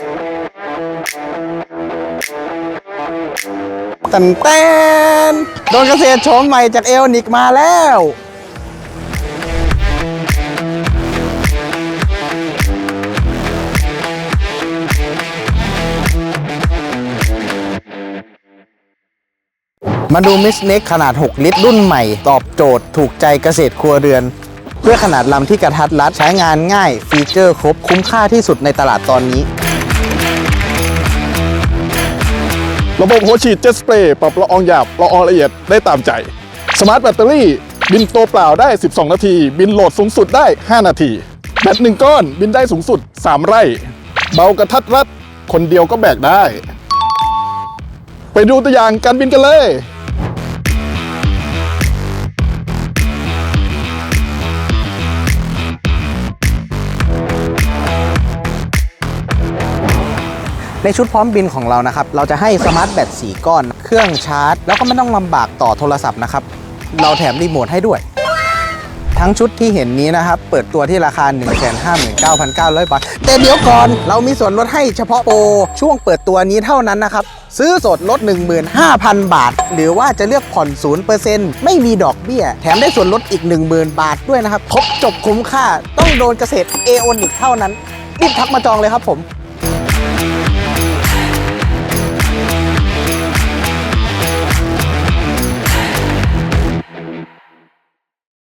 ตันแตนโดนเกษตรโฉมใหม่จากเอลนิกมาแล้ว มาดูมิสเน็กขนาด 6 ลิตร รุ่นใหม่ ตอบโจทย์ถูกใจเกษตรครัวเรือน เพื่อขนาดลำที่กระทัดรัดใช้งานง่าย ฟีเจอร์ครบคุ้มค่าที่สุดในตลาดตอนนี้ ระบบหัวฉีดเจ็ตสเปรย์ปรับละอองหยาบละอองละเอียดได้ตามใจสมาร์ทแบตเตอรี่ บินตัวเปล่าได้ 12 นาที บินโหลดสูงสุดได้ 5 นาที แบตหนึ่งก้อนบินได้สูงสุด 3 ไร่ เบากระทัดรัด คนเดียวก็แบกได้ ไปดูตัวอย่างการบินกันเลย ในชุดพร้อมบินของเรานะครับ เราจะให้สมาร์ทแบต4ก้อน เครื่องชาร์จ แล้วก็ไม่ต้องลำบากต่อโทรศัพท์นะครับ เราแถมรีโมทให้ด้วย ทั้งชุดที่เห็นนี้นะครับ เปิดตัวที่ราคา 159,900 บาท แต่เดี๋ยวก่อน เรามีส่วนลดให้เฉพาะโปรช่วงเปิดตัวนี้เท่านั้นนะครับ ซื้อสดลด 15,000 บาท หรือว่าจะเลือกผ่อน 0%ไม่มีดอกเบี้ย แถมได้ส่วนลดอีก 10,000 บาทด้วยนะครับครบจบคุ้มค่าต้องโดนเกษตรเอโอนิกเท่านั้นรีบทักมาจองเลยครับผม